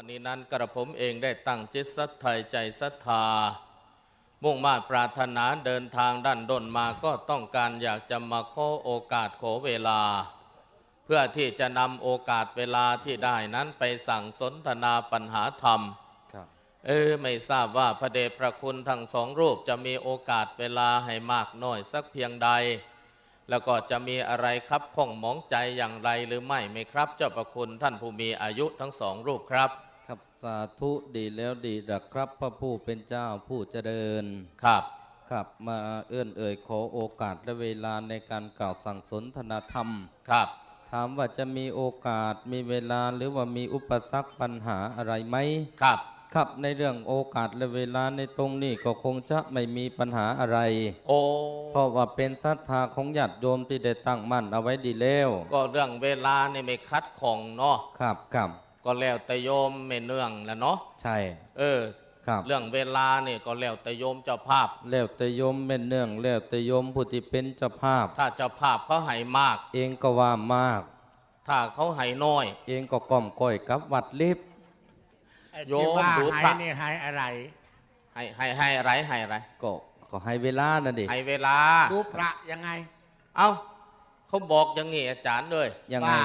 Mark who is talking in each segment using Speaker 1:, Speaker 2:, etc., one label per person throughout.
Speaker 1: วันนี้นั้นกระผมเองได้ตั้งจิตศรัทธาใจศรัทธา มุ่งมา่ปรารถนาเดินทางด้านด้นมาก็ต้องการอยากจะมาขอโอกาสขอเวลา เพื่อที่จะนำโอกาสเวลาที่ได้นั้นไปสั่งสนทนาปัญหาธรรม
Speaker 2: ครับ
Speaker 1: เออไม่ทราบว่าพระเดชพระคุณทั้งสองรูปจะมีโอกาสเวลาให้มากน้อยสักเพียงใด แล้วก็จะมีอะไรครับข้องหมองใจอย่างไรหรือไม่ไหมครับ เจ้าประคุณท่านผู้มีอายุทั้งสองรูปครับ
Speaker 2: ครับ สาธุดีแล้วดีดักครับพระผู้เป็นเจ้าผู้เจริญ
Speaker 1: ครับ
Speaker 2: ครับมาเอื้อนเอ่ยขอโอกาสและเวลาในการกล่าวสั่งสนทนาธรรม
Speaker 1: ครับ
Speaker 2: ถามว่าจะมีโอกาสมีเวลาหรือว่ามีอุปสรรคปัญหาอะไรไหม
Speaker 1: ครับ
Speaker 2: ครับในเรื่องโอกาสและเวลาในตรงนี้ก็คงจะไม่มีปัญหาอะไร
Speaker 1: โอ้
Speaker 2: เพราะว่าเป็นศรัทธาของญาติโยมที่ได้ตั้งมั่นเอาไว้ดีแล้ว
Speaker 1: ก็เรื่องเวลานี่ไม่คัดของเนาะ
Speaker 2: ครับครับ
Speaker 1: ก็แล้วแต่โยมไม่เนื่องแหละเนาะ
Speaker 2: ใช่
Speaker 1: เออ
Speaker 2: ครับ
Speaker 1: เรื่องเวลานี่ก็แล้วแต่โยมเจ้าภาพ
Speaker 2: แล้วแต่โยมแม่นเนื่องแล้วแต่โยมผู้ที่เป็นเจ้าภาพ
Speaker 1: ถ้าเจ้าภาพเขาให้มาก
Speaker 2: เองก็ว่ามาก
Speaker 1: ถ้าเขาให้น้อย
Speaker 2: เองก็ก้อมก้อยกับวัดลิบ
Speaker 3: ไอ้
Speaker 1: โยม
Speaker 3: ที่ว่า
Speaker 1: ดู
Speaker 3: หา
Speaker 1: พระ
Speaker 3: ยนี่หายอะไร
Speaker 1: ให้ให้ให้อะไรให้อะไร
Speaker 2: ก็ก็ให้เวลานั่นดิ
Speaker 1: ให้เวลา
Speaker 3: ดูพระยังไง
Speaker 1: เอ้าเขาบอกอย่างงี้อาจารย์เลย
Speaker 2: ยังไง
Speaker 3: ว่า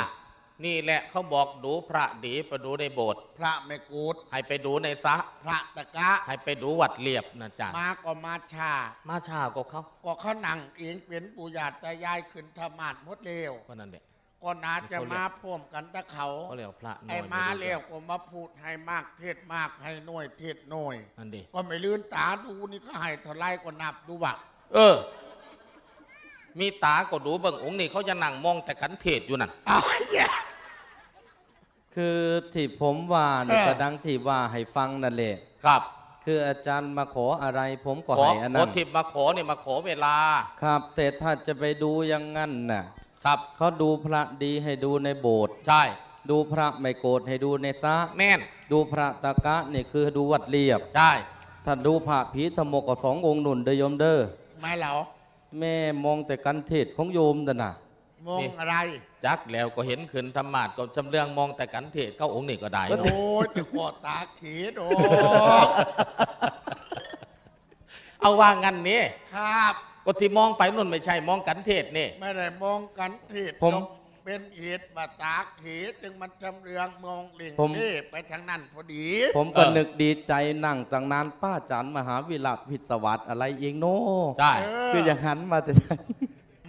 Speaker 1: นี่แหละเขาบอกดูพระดีไปดูในโบสถ์
Speaker 3: พระไม่กูด
Speaker 1: ให้ไปดูในซะ
Speaker 3: พระตะกะ
Speaker 1: ให้ไปดูวัดเรียบนะอาจารย์
Speaker 3: มาก็มาชา
Speaker 1: มาช้าก็เขา
Speaker 3: ก็เขานั่งเองเป็นปู่ย่าตายายขึ้นธรรมาสหมดเร็ว
Speaker 1: ก็นั่นแหละ
Speaker 3: ก็น่าจะมาพ่วมกันตะเขา
Speaker 1: เขาเรียกว่าพระน้อย
Speaker 3: ไอ้มา
Speaker 1: ไรู้
Speaker 3: เร็วก็มาพูดให้มากเทศมากให้น้อยเทศน้อย
Speaker 1: นั่นดิ
Speaker 3: ก็ไม่ลืนตาดูนี่ก็ให้เท่าไรก็นับดูว่า
Speaker 1: เออ มีตาก็ดูเบิ่งองค์นี่เขาจะนั่งมองแต่กันเทศอยู่นั่น
Speaker 3: เอาแย่
Speaker 2: คือที่ผมว่าเนี่ย
Speaker 3: เออ
Speaker 2: ก็ดังที่ว่าให้ฟังนั่นแหละ
Speaker 1: ครับ
Speaker 2: คืออาจารย์มาขออะไรผมก็
Speaker 1: ขอ
Speaker 2: ให้อัน
Speaker 1: ข
Speaker 2: นั้
Speaker 1: อนทิพย์มาขอเนี่ยมาขอเวลา
Speaker 2: ครับ แต่ถ้าจะไปดูอยังงั้นน่ะ
Speaker 1: ครับ
Speaker 2: เขาดูพระดีให้ดูในโบสถ์
Speaker 1: ใช่
Speaker 2: ดูพระไม่โกรธให้ดูในซะ
Speaker 1: แม่น
Speaker 2: ดูพระตะกะนี่คือดูวัดเรียบ
Speaker 1: ใช่
Speaker 2: ถ้าดูพระผีธรรมกก็สององค์หนุนเดอโยมเด้อ
Speaker 3: ไม่เหรอ
Speaker 2: แม่มองแต่กันเทศของโยมแต่น่ะ
Speaker 3: มองอะไร
Speaker 1: จักแล้วก็เห็นขึ้นธรรมาทก็จำเรื่องมองแต่กันเทศเข้าองค์นี่ก็ได้
Speaker 3: โอ้ยจะกอดตาขีดโอ้
Speaker 1: เอาว่างั้นนี่
Speaker 3: ครับ
Speaker 1: ก็ที่มองไปนู่นไม่ใช่มองกันเทศนี่
Speaker 3: ไม่ได้มองกันทิศ
Speaker 2: ผม
Speaker 3: ยก เป็นเหตุบาตาขีจึงมันจำเรืองมองหลิง
Speaker 2: ผม
Speaker 3: นี่ไปทางนั้นพอดี
Speaker 2: ผมก็
Speaker 1: เออ
Speaker 2: นึกดีใจนั่งตั้งนานป้าจันมหาวิลาพิศวัตอะไรเองโน่
Speaker 1: ใช่
Speaker 3: เอ
Speaker 2: คืออย่างหันมาแต่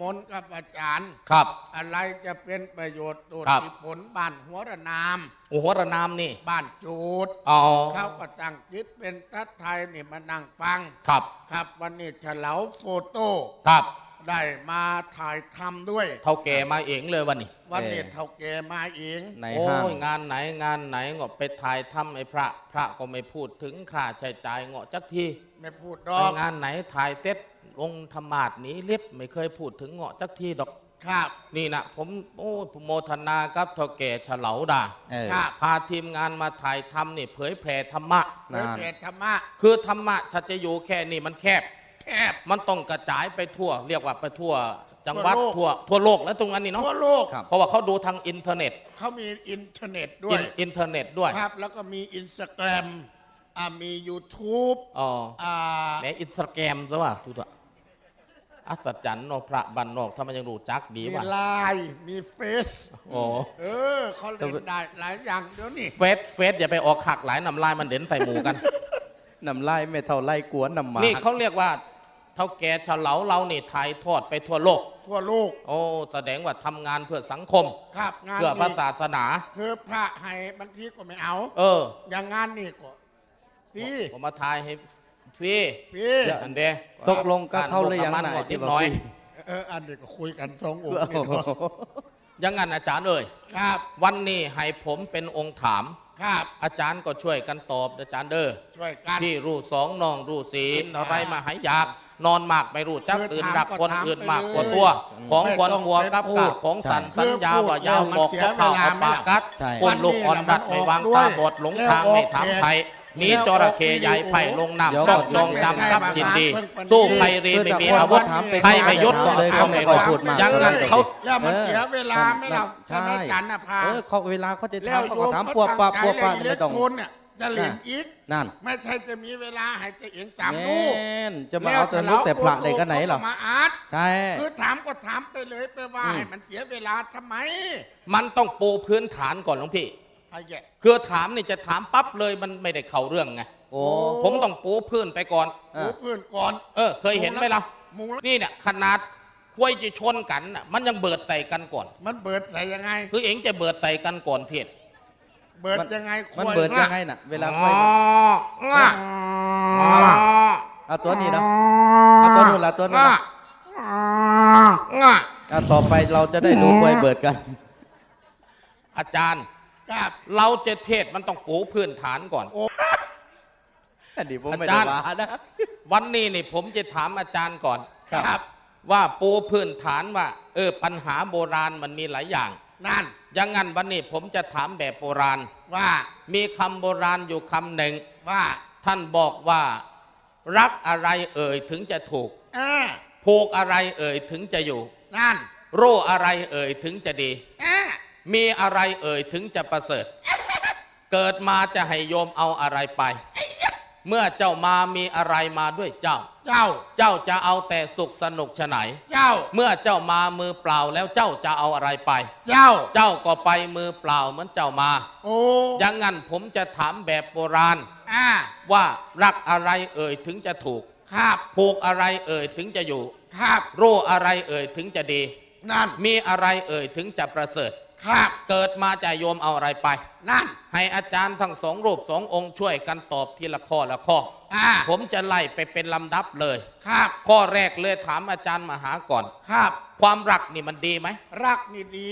Speaker 3: มนต์กับอาจารย์
Speaker 1: ครับ
Speaker 3: อะไรจะเป็นประโยชน์ตัว
Speaker 1: ครับ
Speaker 3: ที่ผลบ้านหัวระนาม
Speaker 1: โอ้โหระนามนี่
Speaker 3: บ้านจูด
Speaker 1: อ๋อ
Speaker 3: เขาก็ตั้งจิตเป็นทัศไทยนี่มานั่งฟัง
Speaker 1: ครับ
Speaker 3: ครับวันนี้เฉลาโฟโต้
Speaker 1: ครับ
Speaker 3: ได้มาถ่ายทำด้วย
Speaker 1: เท่าแก่มาเองเลยวันนี้
Speaker 3: วันนี้
Speaker 2: เอ่อ
Speaker 3: เท่าแกมาเอง
Speaker 2: ใน
Speaker 1: โอ้
Speaker 2: ห้าง
Speaker 1: ยงานไหนงานไหนก็ไปถ่ายทำไอ้พระ พระก็ไม่พูดถึงค่าใช้จ่ายเงาะจักที
Speaker 3: ไม่พูดด
Speaker 1: ไป
Speaker 3: อก
Speaker 1: งานไหนถ่ายเต็ดลงธรรมาทหนีเล็บไม่เคยพูดถึงเงาะจักทีดอก
Speaker 3: ครับ
Speaker 1: นี่นะผมโอ้โมทนาครับเท่าแก่เฉลาดา
Speaker 2: เออ
Speaker 3: ครับ
Speaker 1: พาทีมงานมาถ่ายทำนี่เผยแผ่ธรรมะ
Speaker 3: เผยแผ่ธรรมะ
Speaker 1: คือธรรมะถ้าจะอยู่แค่นี้มันแคบ
Speaker 3: แคบ
Speaker 1: มันต้องกระจายไปทั่ว เรียกว่าไปทั่วจังหวัด
Speaker 3: ทั่วโลก
Speaker 1: ทั่วทั่วโลกแล้วตรงนั้นนี่เนาะ
Speaker 3: ทั่วโลก
Speaker 2: ครับ
Speaker 1: เพราะว่าเขาดูทางอินเทอร์เน็ต
Speaker 3: เขามีอินเทอร์เน็ตด้ว
Speaker 1: อิ
Speaker 3: ย
Speaker 1: นอินเทอร์เน็ตด้วย
Speaker 3: ครับ แล้วก็มีอินสตาแกรมอ่ามี YouTube
Speaker 1: อ๋อ
Speaker 3: อ่า
Speaker 1: แหนอินสตาแกรมซะว่าทุกท่านอัศจรรย์เนอะพระบันนอกถ้ามันยังรู้จักดี
Speaker 3: มี
Speaker 1: ว่ะ
Speaker 3: ไลน์มีเฟซ
Speaker 1: โอ้
Speaker 3: เออเขาเล่นได้หลายอย่างเดี๋ยวนี้
Speaker 1: เฟสเฟสอย่าไปออกขักหลายนำลายมันเด่นใส่หมูกัน
Speaker 2: น้ำลายไม่เท่าไล่กวนน้ำหมา
Speaker 1: นี่เขาเรียกว่า เท่าแก่เฉลาเรานี่ถ่ายทอดไปทั่วโลก
Speaker 3: ทั่วโลก
Speaker 1: โอ้แสดงว่าทำงานเพื่อสังคม
Speaker 3: ครับงาน
Speaker 1: เพื่อพระ
Speaker 3: นี้
Speaker 1: ศาสนา
Speaker 3: คือพระให้บางทีก็ไม่เอา
Speaker 1: เออ
Speaker 3: อย่างงานนี่ก็พี่
Speaker 1: ผมมาถ่ายให้ฟรี
Speaker 3: พี่
Speaker 1: อันเด
Speaker 2: ตกลงก็เข้าเลยยัง
Speaker 1: มัน
Speaker 2: ไหน
Speaker 1: หมดนิ
Speaker 2: ที่
Speaker 1: ด
Speaker 2: ว่า
Speaker 1: น้อย
Speaker 2: คุย
Speaker 3: เอออันนี้ก็คุยกันสององค์
Speaker 2: โอ้
Speaker 3: นี่
Speaker 2: โห
Speaker 3: เนาะ
Speaker 1: ยังงั้นอาจารย์เอ่ย
Speaker 3: ครับ
Speaker 1: วันนี้ให้ผมเป็นองค์ถาม
Speaker 3: ครับ
Speaker 1: อาจารย์ก็ช่วยกันตอบอาจารย์เด้อ
Speaker 3: ช่วยกัน
Speaker 1: ที่รู้สองนองรู้สี
Speaker 3: กิน
Speaker 1: อะไรมาหายอยาก นอนมากไม่รู้จัก
Speaker 3: คือ
Speaker 1: ตื่น
Speaker 3: ถาม
Speaker 1: รับ
Speaker 3: ก็
Speaker 1: คน
Speaker 3: ถาม
Speaker 1: อื่น
Speaker 3: ไป
Speaker 1: มากกว่า
Speaker 3: เลย
Speaker 1: ตัว ของ
Speaker 3: ไม่
Speaker 1: ควร
Speaker 3: ต้อง
Speaker 1: หัว
Speaker 3: ไป
Speaker 1: กับ
Speaker 3: พู
Speaker 1: กา
Speaker 3: ด
Speaker 1: ของสัน
Speaker 3: ใช่
Speaker 1: สัญญา
Speaker 3: คือพูด
Speaker 1: ว่ายาว
Speaker 3: แล้วมัน
Speaker 1: บอก
Speaker 3: เสีย
Speaker 1: ก็ข่าว
Speaker 3: เวลา
Speaker 1: เอาปากกัด
Speaker 2: ใช่
Speaker 1: คนลูกอ่อนดัด
Speaker 3: วั
Speaker 1: ไม่
Speaker 3: นนี้
Speaker 1: วาง
Speaker 3: น่ะมันออก
Speaker 1: ตาบอดหลง
Speaker 3: ด้วย
Speaker 1: ทางไม่ถาม
Speaker 3: แล้ว
Speaker 1: ไทย
Speaker 3: อ
Speaker 1: หนีจระเข้ใหญ่ไผ่ลง
Speaker 2: เดี๋ยว
Speaker 1: น้ำต้อง
Speaker 2: ก่อน
Speaker 1: จองจำทรัพย์ยินดี
Speaker 3: เพิ่งเพิ่ง
Speaker 1: สู้ใครรีไม่มีอาวุธ
Speaker 2: ถามเป็น
Speaker 1: ใครไม่ยศก็
Speaker 2: เลย
Speaker 1: เขาไม่
Speaker 2: ก็
Speaker 1: รอ
Speaker 2: พูดมา
Speaker 1: ยังงั้นเขา
Speaker 3: แล้วมันเสียเวลาไหม่เรา
Speaker 2: ใช่
Speaker 3: ใช่ไหมจันทร์นะพา
Speaker 2: เออเขาเวลาเขาจะ
Speaker 3: แล้ว
Speaker 2: ถามเขา
Speaker 3: โย
Speaker 2: ก็
Speaker 3: ม
Speaker 2: ถาม
Speaker 3: เขา
Speaker 2: พวกป้า
Speaker 3: ตั้
Speaker 2: พวก
Speaker 3: ใจ
Speaker 2: ป้า
Speaker 3: เล่น
Speaker 2: ไม่ต้อง
Speaker 3: โคนเนี่ย จะเล่นอีก
Speaker 2: นั่น
Speaker 3: ไม่ใช่จะมีเวลาให้ตัวเองจำ
Speaker 2: แม
Speaker 3: ลูก่
Speaker 2: นจะมาเอาแต่ลูกแต่พระได้กันไหนหรอ
Speaker 3: มาอาร์ต
Speaker 2: ใช่
Speaker 3: คือถามก็ถามไปเลยไปว่า
Speaker 2: อืม
Speaker 3: ให้มันเสียเวลาทำไม
Speaker 1: มันต้องปูพื้นฐานก่อนหลวงพี่
Speaker 3: ไอ้แย่
Speaker 1: คือถามนี่จะถามปั๊บเลยมันไม่ได้เข้าเรื่องไง
Speaker 2: โอ้
Speaker 1: ผมต้องปูพื้นไปก่อน
Speaker 2: อะ
Speaker 3: หูเพื่อนก่อน
Speaker 1: เออ เคยเห็นไหมล่ะ
Speaker 3: หมูละ
Speaker 1: นี่เนี่ยขนาดคุยจะชนกันน่ะมันยังเบิดใส่กันก่อน
Speaker 3: มันเบิดใส่ยังไง
Speaker 1: คือเองจะเบิดใส่กันก่อนเทศ
Speaker 3: เบิดยังไง
Speaker 2: มัน
Speaker 3: ควาย
Speaker 2: เบิดยังไงน่ะ เวลา
Speaker 1: อ๋
Speaker 2: ค่อย
Speaker 1: อง่ะอ๋อ
Speaker 2: เอาตัวนี้เนาะเอาตัวนู้นละตัวนู้น
Speaker 1: ง่ะ
Speaker 2: ละ
Speaker 1: ง่ะ
Speaker 2: อะต่อไปเราจะได้รู้ค่อยเบิดกัน
Speaker 1: อาจารย์
Speaker 3: ครับ
Speaker 1: เราจะเทศมันต้องปูพื้นฐานก่อน
Speaker 2: อันนี้ผม
Speaker 1: อา
Speaker 2: ไม่
Speaker 1: จา
Speaker 2: ได้
Speaker 1: รย์
Speaker 2: ว่านะ
Speaker 1: วันนี้นี่ผมจะถามอาจารย์ก่อน
Speaker 3: ครับ
Speaker 1: ว่าปูพื้นฐานว่า เออปัญหาโบราณมันมีหลายอย่าง
Speaker 3: นั่น
Speaker 1: อยังงั้นวันนี้ผมจะถามแบบโบราณ
Speaker 3: ว่า
Speaker 1: มีคำโบราณอยู่คำหนึ่ง
Speaker 3: ว่า
Speaker 1: ท่านบอกว่า รักอะไรเอ่ยถึงจะถูก
Speaker 3: อ่า
Speaker 1: ผูกอะไรเอ่ยถึงจะอยู่
Speaker 3: นั่น
Speaker 1: โร่อะไรเอ่ยถึงจะดี
Speaker 3: อ่า
Speaker 1: มีอะไรเอ่ยถึงจะประเสริฐ เกิดมาจะให้โยมเอาอะไรไป เมื่อเจ้ามามีอะไรมาด้วยเจ้า
Speaker 3: เจ้า
Speaker 1: เจ้าจะเอาแต่สุขสนุกฉะไหน
Speaker 3: เจ้า
Speaker 1: เมื่อเจ้ามามือเปล่าแล้วเจ้าจะเอาอะไรไป
Speaker 3: เจ้า
Speaker 1: เจ้าก็ไปมือเปล่าเหมือนเจ้ามา
Speaker 3: โอ้
Speaker 1: อยังงั้นผมจะถามแบบโบราณ
Speaker 3: อ่า
Speaker 1: ว่ารักอะไรเอ่ยถึงจะถูก
Speaker 3: ครับ
Speaker 1: ผูกอะไรเอ่ยถึงจะอยู่
Speaker 3: ครับ
Speaker 1: โร่อะไรเอ่ยถึงจะดี
Speaker 3: นั่น
Speaker 1: มีอะไรเอ่ยถึงจะประเสริฐ
Speaker 3: ครับ
Speaker 1: เกิดมาจะโยมเอาอะไรไป
Speaker 3: นั่น
Speaker 1: ให้อาจารย์ทั้งสองรูปสององค์ช่วยกันตอบทีละข้อละข้อ
Speaker 3: อ่า
Speaker 1: ผมจะไล่ไปเป็นลำดับเลย
Speaker 3: ครับ
Speaker 1: ข้อแรกเลยถามอาจารย์มหาก่อน
Speaker 3: ครับ
Speaker 1: ความรักนี่มันดีไหม
Speaker 3: รักนี่ดี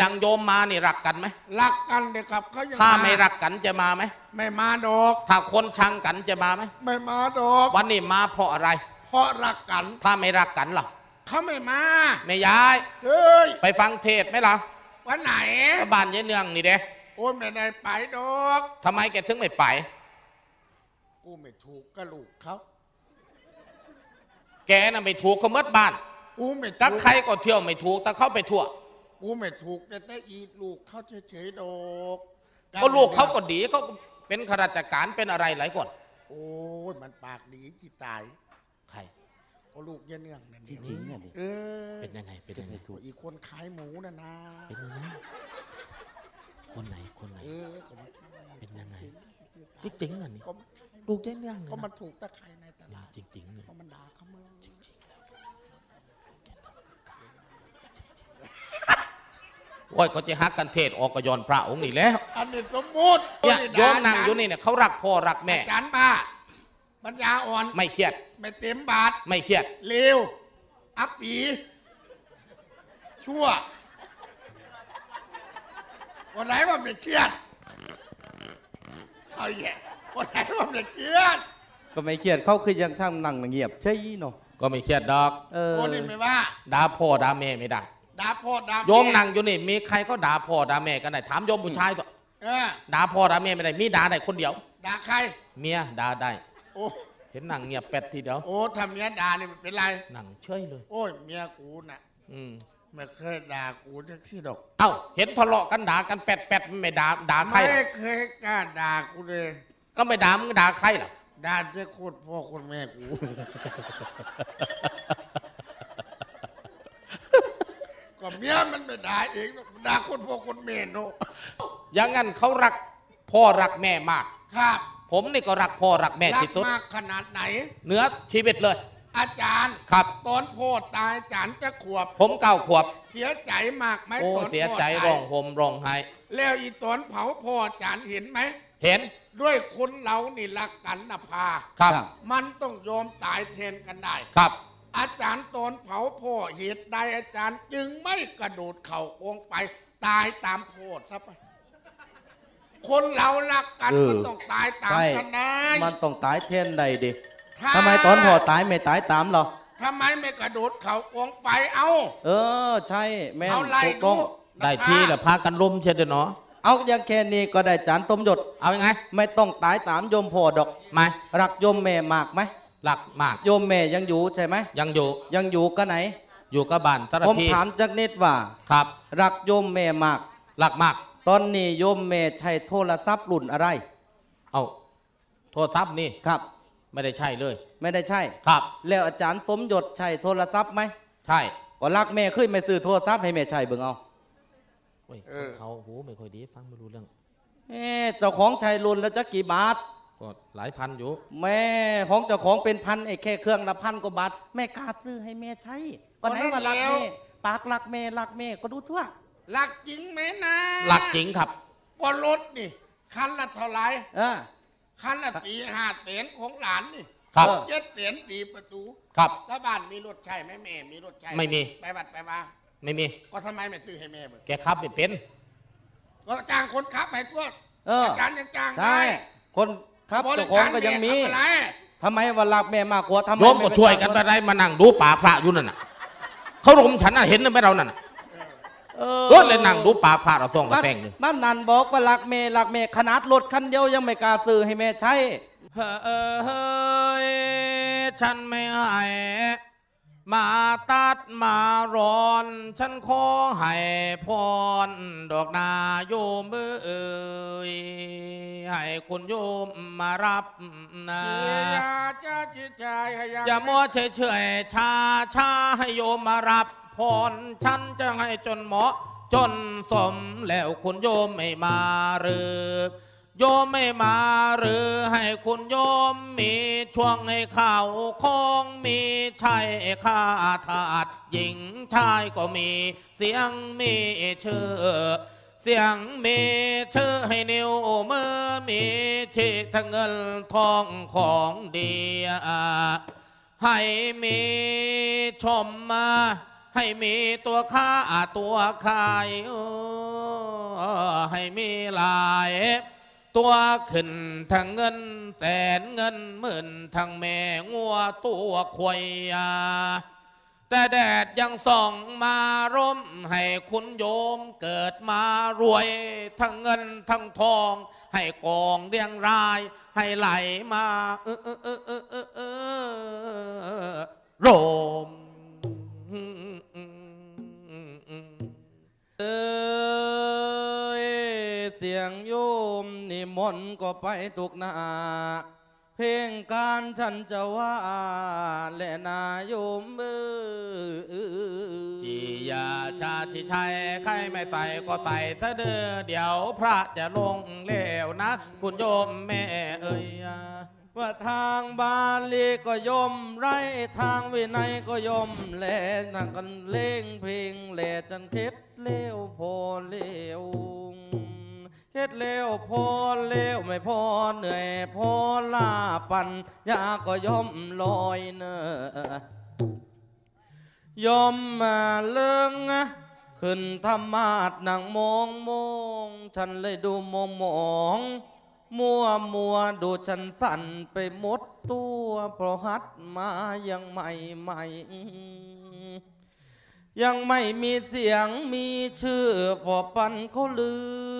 Speaker 1: ยังโยมมานี่รักกันไหม
Speaker 3: รักกันเด็กครับเขายัง
Speaker 1: ถ้าไม่รักกันจะมาไหม
Speaker 3: ไม่มาดอก
Speaker 1: ถ้าคนชังกันจะมาไหม
Speaker 3: ไม่มาดอก
Speaker 1: วันนี้มาเพราะอะไร
Speaker 3: เพราะรักกัน
Speaker 1: ถ้าไม่รักกันล่ะ
Speaker 3: เขาไม่มา
Speaker 1: ไม่ย้าย
Speaker 3: เฮ้ย
Speaker 1: ไปฟังเทศน์ไหมล่ะ
Speaker 3: วันไหน
Speaker 1: ก็บ้านยายเนืองนี่เด้
Speaker 3: โอ้ยไม่ได้ไปดอก
Speaker 1: ทำไมแกถึงไม่ไป
Speaker 3: กูไม่ถูกกับลูกเขา
Speaker 1: แกน่ะไม่ถูกเขาเมดบ้าน
Speaker 3: กูไม่
Speaker 1: ถ้า
Speaker 3: ถูก
Speaker 1: ใครก็เที่ยวไม่ถูกแต่เข้าไปทั่ว
Speaker 3: กูไม่ถูกแต่แต่อีลูกเขาเฉยๆดอก
Speaker 1: ก็ลูกเขาก็ดีเขาก็เป็นข้าราชการเป็นอะไรหลายคน
Speaker 3: โอ้ยมันปากดีที่ตาย
Speaker 1: ใคร
Speaker 3: ก็ลูกยะเนื่องนั่น
Speaker 2: จริงๆอะดิ
Speaker 3: เออ
Speaker 1: เป็นยังไงเป็นยังไง
Speaker 3: โอ้ยอีกคนขายหมูนะนะ
Speaker 1: เป็นยังไงคนไหนคนไหน
Speaker 3: เออก็มัน
Speaker 1: เป็นยังไง จริงๆอะนี่
Speaker 3: ก็มัน
Speaker 1: ลูกยายเนือง
Speaker 3: ก็มันถูกตะไคร่ในตลาด
Speaker 1: จริงๆเลย
Speaker 3: ก็มันด่าเขามึง
Speaker 1: โอ้ยเขาจะฮักกันเทศออกกยอนพระองค์นี่แล้ว
Speaker 3: อันนี้สมมุติ
Speaker 1: เนี่ยโยม
Speaker 3: ด่า
Speaker 1: นั่งอยู่นี่เนี่ยเขารักพ่อรักแม่
Speaker 3: อาจารย์บ้า ปัญญาอ่อน
Speaker 1: ไม่เครียด
Speaker 3: ไม่เต็มบาท
Speaker 1: ไม่เครียด
Speaker 3: เลว อับปีชั่ววันไหนว่าไม่เครียด เอาแย่วันไหนว่าไม่เครียด
Speaker 2: ก็ไม่เครียดเขาคือยังทำนั่งเงียบใช่เนาะ
Speaker 1: ก็ไม่เครียดดอก
Speaker 2: เออ
Speaker 3: โอ้นี่ไม่ว่า
Speaker 1: ด่าพ่อด่าแม่ไม่ได้
Speaker 3: ด่าพ่อด่าแโย
Speaker 1: มนั่งอยู่นี่มีใครเขาด่าพ่อด่าแม่กันได้ถามโยมผู้ชายก็
Speaker 3: เออ
Speaker 1: ด่าพ่อด่าแม่ไม่ได้มีด่าได้คนเดียว
Speaker 3: ด่าใคร
Speaker 1: เมียด่าได้
Speaker 3: โอ้
Speaker 1: เห็นนั่งเงียบเป็ดทีเดียว
Speaker 3: โอ้ทำเมียด่านี่ไม่เป็นไร
Speaker 1: นั่งเฉยเลย
Speaker 3: โอ้ยเมียกูน่ะ
Speaker 1: อืม
Speaker 3: ไม่เคยด่ากูทั้งที่ดอก
Speaker 1: เอ้าเห็นทะเลาะกันด่ากันเป็ดเป็ดไม่ด่าด่าใคร
Speaker 3: ไม่
Speaker 1: ล่ะ
Speaker 3: เคยกล้าด่ากูเลย
Speaker 1: ก็ไม่ด่ามึงด่าใครล่ะ
Speaker 3: ด่าจะโคตรพ่อโคนแม่กู ก็เมียมันไม่ด่าเองหรอกมันด่าคนพ่อคนแม่เนอะ
Speaker 1: อย่างงั้นเขารักพ่อรักแม่มาก
Speaker 3: ครับ
Speaker 1: ผมนี่ก็รักพ่อรักแม่
Speaker 3: รั
Speaker 1: ที่สุด
Speaker 3: มากขนาดไหน
Speaker 1: เหนือชีวิตเลย
Speaker 3: อาจารย์
Speaker 1: ครับ
Speaker 3: ตอนพ่อตายอาจารย์จะขวบ
Speaker 1: ผมเก้าขวบ
Speaker 3: เสียใจมากไหม
Speaker 1: โอ้
Speaker 3: ตอน
Speaker 1: เสีย
Speaker 3: พ่อ
Speaker 1: ใจ
Speaker 3: ตาย
Speaker 1: ร้องห่มร้องไห้
Speaker 3: แล้วอีตอนเผาพ่ออาจารย์เห็นไหม
Speaker 1: เห็น
Speaker 3: ด้วยคนเรานี่รักกันนะพา
Speaker 1: ครับ
Speaker 3: มันต้องยอมตายแทนกันได้
Speaker 1: ครับ
Speaker 3: อาจารย์ตอนเผาพ่อเหตุใดอาจารย์ จึงไม่กระโดดเข่าองค์ไปตายตามโพดซะไป คนเรารักกัน
Speaker 2: เออ
Speaker 3: มันต้องตายตาม
Speaker 2: ใช่
Speaker 3: กันได้
Speaker 2: มันต้องตายเท่นใดดิ
Speaker 3: ถ้า
Speaker 2: ทำไมตอนพ่อตายไม่ตายตามเหรอ
Speaker 3: ทำไมไม่กระโดดเข่าองค์ไปเอา
Speaker 2: เออ ใช่แม่น
Speaker 3: เอาไล่
Speaker 2: ถูกต้อง
Speaker 3: ดู
Speaker 1: ได้ที่แล้วพากันล้มเช่นเดียวเนาะ
Speaker 2: เอาเอาอย่างแค่นี้ก็ได้จานสมยศ
Speaker 1: เอายังไง
Speaker 2: ไม่ต้องตายตามโยมพ่อดอก
Speaker 1: มา
Speaker 2: รักโยมแม่มากไหม
Speaker 1: หลักมาก
Speaker 2: โยมแม่ยังอยู่ใช่ไหม
Speaker 1: ยังอยู่
Speaker 2: ยังอยู่ก็ไหน
Speaker 1: อยู่กับบ้านสาร
Speaker 2: ผม
Speaker 1: พี
Speaker 2: ถามจักนิดว่า
Speaker 1: ครับ
Speaker 2: รักโยมแม่มาก
Speaker 1: หลักมาก
Speaker 2: ตอนนี้โยมแม่ใช้โทรศัพท์รุ่นอะไร
Speaker 1: เอาโทรศัพท์นี่
Speaker 2: ครับ
Speaker 1: ไม่ได้ใช่เลย
Speaker 2: ไม่ได้ใช่
Speaker 1: ครับ
Speaker 2: แล้วอาจารย์สมยศใช้โทรศัพท์ไหม
Speaker 1: ใช่
Speaker 2: ก็รักแม่ขึ้นไม่ซื้อโทรศัพท์ให้แม่ใช้เบิ่งเอา
Speaker 1: โอ้ย
Speaker 3: เออ
Speaker 1: เขาหูไม่ค่อยดีฟังไม่รู้เรื่อง
Speaker 2: แม่เจ้าของใช้รุ่นแล้วจะกี่บาท
Speaker 1: ก็หลายพันอยู่
Speaker 2: แม่ของเจ้าของเป็นพันไอ้แค่เครื่องละพันกว่าบาทแม่กล้าซื้อให้แม่ใช้ ก็ไหนว่ารักแม่ปากรักแม่รักแม่ก็ดูทั่ว
Speaker 3: รักจริงไหมนะ
Speaker 1: หลักจริงครับ
Speaker 3: ก็รถนี่ คันละเท่าไหร่
Speaker 2: เออ
Speaker 3: คันละสี่ห้าแสนของหลานนี่
Speaker 1: ครับ
Speaker 2: เออ
Speaker 3: เจ็ดแสนตีประตู
Speaker 1: ครับ
Speaker 3: แล้วบ้านมีรถใช่ไหมแม่ มีรถใช่ห
Speaker 1: ไม่มี
Speaker 3: ไปบัดไปมา
Speaker 1: ไม่มี
Speaker 3: ก็ทำไมไม่ซื้อให้แม่เบิก
Speaker 1: แกขับไม่เป็น
Speaker 3: ก็จ้างคนขับให้ทั่ว
Speaker 2: เออ
Speaker 3: อาจารย์ยังจ้าง
Speaker 2: ใช่
Speaker 3: ได้
Speaker 2: คนครับ
Speaker 3: บริ
Speaker 2: เจ้าของก็ยังมี
Speaker 3: แขับอะไร
Speaker 2: ทำไมว่ารักแม่มากกว่าทำไม
Speaker 1: โยมก็ช่วยกันไปได้มานั่งดูป่าพระอยู่นั่นน่ะเขารมฉันน่ะเห็นไหมเรานั่นน่ะ
Speaker 2: เออ
Speaker 1: รถเลยนั่งดูป่าพระเราส่องกระ
Speaker 2: บ้าน
Speaker 1: แพงอยู่
Speaker 2: บ้านนันบอกว่ารักแม่รักแม่ขนาดรถคันเดียวยังไม่กล้าซื้อให้แม่ใช้
Speaker 1: เออเฮ้ยฉันไม่ให้มาตัดมาร้อน ฉันขอให้พรดอกนาโยมเอ้ยให้คุณโยมมารับนะ
Speaker 3: อย่าจะจิตใจให้ยัง
Speaker 1: อย่ามัวเฉยเฉยๆชาชาให้โยมมารับ พรฉันจะให้จนเหมาะ จนสมแล้วคุณโยมไม่มาหรือ โยมไม่มาหรือให้คุณโยมมีช่วงให้ข่าวคงมีชัยข้าทาสหญิงชายก็มีเสียงมีชื่อเสียงมีชื่อให้นิ้วมือมีชีทั้งเงินทองของดีให้มีชมมา ให้มีตัวค่าตัวขายให้มีหลาย ตัวขึ้นทั้งเงินแสนเงินหมื่นทั้งแม่งัวตัวควายาแต่แดดยังส่องมาร่ม ให้คุณโยมเกิดมารวย ทั้งเงินทั้งทอง ให้กองเรียงราย ให้ไหลมาเออเออเออเออเออโรม
Speaker 2: เอ้ยเสียงโยมนิมนต์ก็ไปตุกหนาเพลงการฉันจะว่า และนาโยมเอ้ย
Speaker 1: จียาชาชิชัยใครไม่ใส่ก็ใส่เถอเดอเดี๋ยวพระจะลงเลวนะ คุณโยมแม่เอ้ย
Speaker 2: ว่าทางบาลีก็ยม ไรทางวินัยก็ยมแลนั่งกันเล่งเพลงแหล่จันค็ดเลี้ยวพอเลี้ยวค็ดเลี้ยวพอเลี้ยวไม่พอเหนื่อยพอลาปันยาก็ยมลอยเนอยมมาเลิงอะขึ้นธรรมาดนั่งมองมองฉันเลยดูมองมอง มัวมัวดูฉันสั่นไปหมดตัวเพราะฮัดมายังไม่ใหม่ยังไม่มีเสียงมีชื่อพอปันเขาลื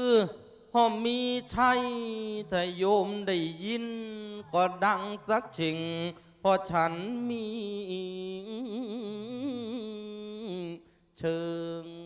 Speaker 2: อพอมีชัยถ้าโยมได้ยิน ก็ดังสักชิงเพอฉันมีเชิง